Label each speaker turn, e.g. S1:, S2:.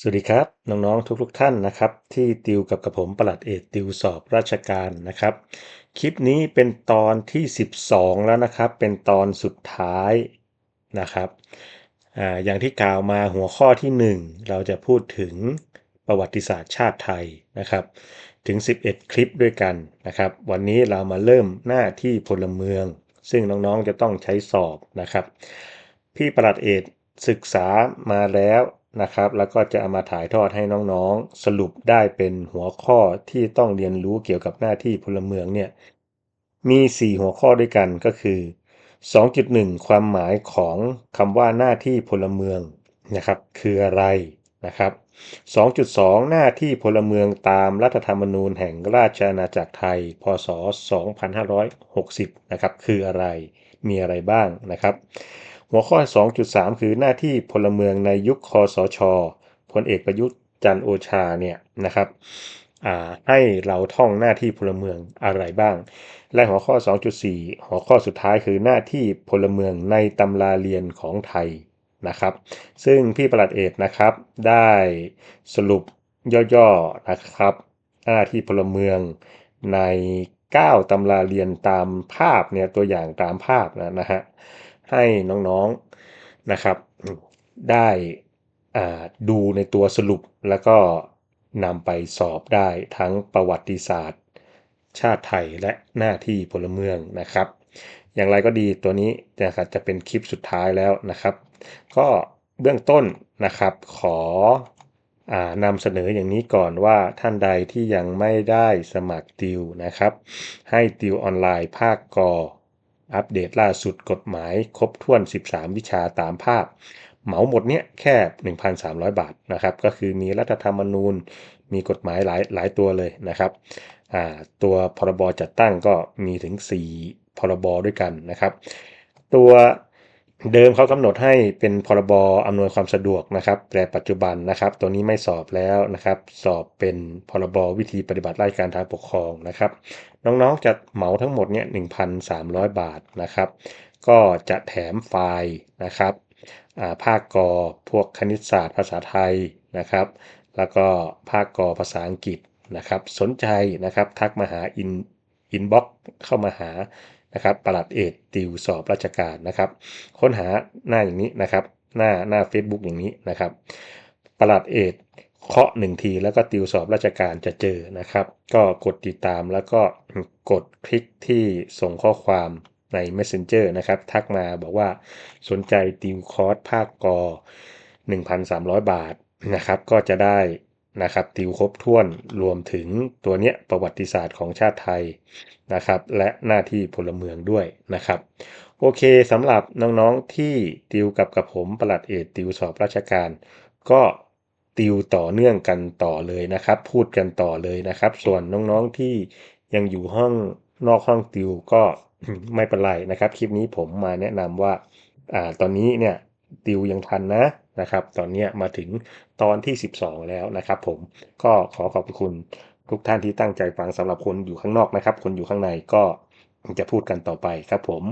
S1: สวัสดีครับ น้องๆทุกๆท่านนะครับ ที่ติวกับกระผมประหลัดเอกติวสอบราชการนะครับ คลิปนี้เป็นตอนที่ 12 แล้วนะครับ เป็นตอนสุดท้ายนะครับออย่างที่กล่าวมาหัวข้อที่ 1 เราจะพูดถึงประวัติศาสตร์ชาติไทยนะครับ ถึง 11 คลิปด้วยกันนะครับ วันนี้เรามาเริ่มหน้าที่พลเมือง ซึ่งน้องๆจะต้องใช้สอบนะครับ พี่ประหลัดเอกศึกษามาแล้ว นะครับ แล้วก็จะเอามาถ่ายทอดให้น้องๆ สรุปได้เป็นหัวข้อที่ต้องเรียนรู้เกี่ยวกับหน้าที่พลเมืองเนี่ยมี 4 หัวข้อด้วยกันก็คือ 2.1 ความหมายของคำว่าหน้าที่พลเมืองนะครับคืออะไรนะครับ 2.2 หน้าที่พลเมืองตามรัฐธรรมนูญแห่งราชอาณาจักรไทย พศ 2560 นะครับ คืออะไร มีอะไรบ้างนะครับ หัวข้อ 2.3 คือหน้าที่พลเมืองในยุคคอสชพลเอกประยุทธ์จันโอชาเนี่ยนะครับให้เราท่องหน้าที่พลเมืองอะไรบ้าง และหัวข้อ 2.4 หัวข้อสุดท้ายคือหน้าที่พลเมืองในตำราเรียนของไทยนะครับ ซึ่งพี่ประหลัดเอกนะครับได้สรุปย่อๆนะครับ หน้าที่พลเมืองใน 9ตำราเรียนตามภาพเนี่ยตัวอย่างตามภาพนะนะฮะ ให้น้องๆนะครับได้ดูในตัวสรุปแล้วก็นำไปสอบได้ทั้งประวัติศาสตร์ ชาติไทยและหน้าที่พลเมืองนะครับ อย่างไรก็ดีตัวนี้นะครับจะเป็นคลิปสุดท้ายแล้วนะครับ ก็เบื้องต้นนะครับขอนำเสนออย่างนี้ก่อนว่าท่านใดที่ยังไม่ได้สมัครติวนะครับ ให้ติวออนไลน์ภาคกอ อัปเดตล่าสุดกฎหมายครบถ้วน 13 วิชาตามภาพ เหมาหมดเนี้ยแค่ 1,300 บาทนะครับ ก็คือมีรัฐธรรมนูญ มีกฎหมายหลายหลายตัวเลยนะครับ ตัวพรบจัดตั้งก็มีถึง 4 พรบด้วยกันนะครับ ตัว เดิมเขากำหนดให้เป็นพรบอำนวยความสะดวกนะครับ แต่ปัจจุบันนะครับ ตัวนี้ไม่สอบแล้วนะครับ สอบเป็นพรบวิธีปฏิบัติราชการทางปกครองนะครับ น้องๆจะเหมาทั้งหมดเนี่ย1,300 บาทนะครับ ก็จะแถมไฟล์นะครับภาคกอพวกคณิตศาสตร์ ภาษาไทยนะครับ แล้วก็ภาคกอภาษาอังกฤษนะครับ สนใจนะครับ ทักมาหาอินอินบ็อกเข้ามาหา นะครับประหลัดเอกติวสอบราชการนะครับ ค้นหาหน้าอย่างนี้นะครับ หน้าหน้า Facebook อย่างนี้นะครับประหลัดเอกเคาะหนึ่งทีแล้วก็ติวสอบราชการจะเจอนะครับ ก็กดติดตามแล้วก็กดคลิกที่ส่งข้อความใน Messenger นะครับ ทักมาบอกว่าสนใจติวคอร์สภาคกอ 1,300 บาทนะครับ ก็จะได้ นะครับติวครบถ้วนรวมถึงตัวเนี้ยประวัติศาสตร์ของชาติไทยนะครับ และหน้าที่พลเมืองด้วยนะครับ โอเคสำหรับน้องๆที่ติวกับกับผมประหลัดเอกติวสอบราชการ ก็ติวต่อเนื่องกันต่อเลยนะครับ พูดกันต่อเลยนะครับ ส่วนน้องๆที่ยังอยู่ห้องนอกห้องติวก็ไม่เป็นไรนะครับ คลิปนี้ผมมาแนะนำว่าอ่าตอนนี้เนี่ย ดิวยังทันนะนะครับ ตอนนี้มาถึงตอนที่ 12 แล้วนะครับ ผมก็ขอขอบคุณทุกท่านที่ตั้งใจฟังสำหรับคนอยู่ข้างนอกนะครับ คนอยู่ข้างในก็จะพูดกันต่อไปครับผม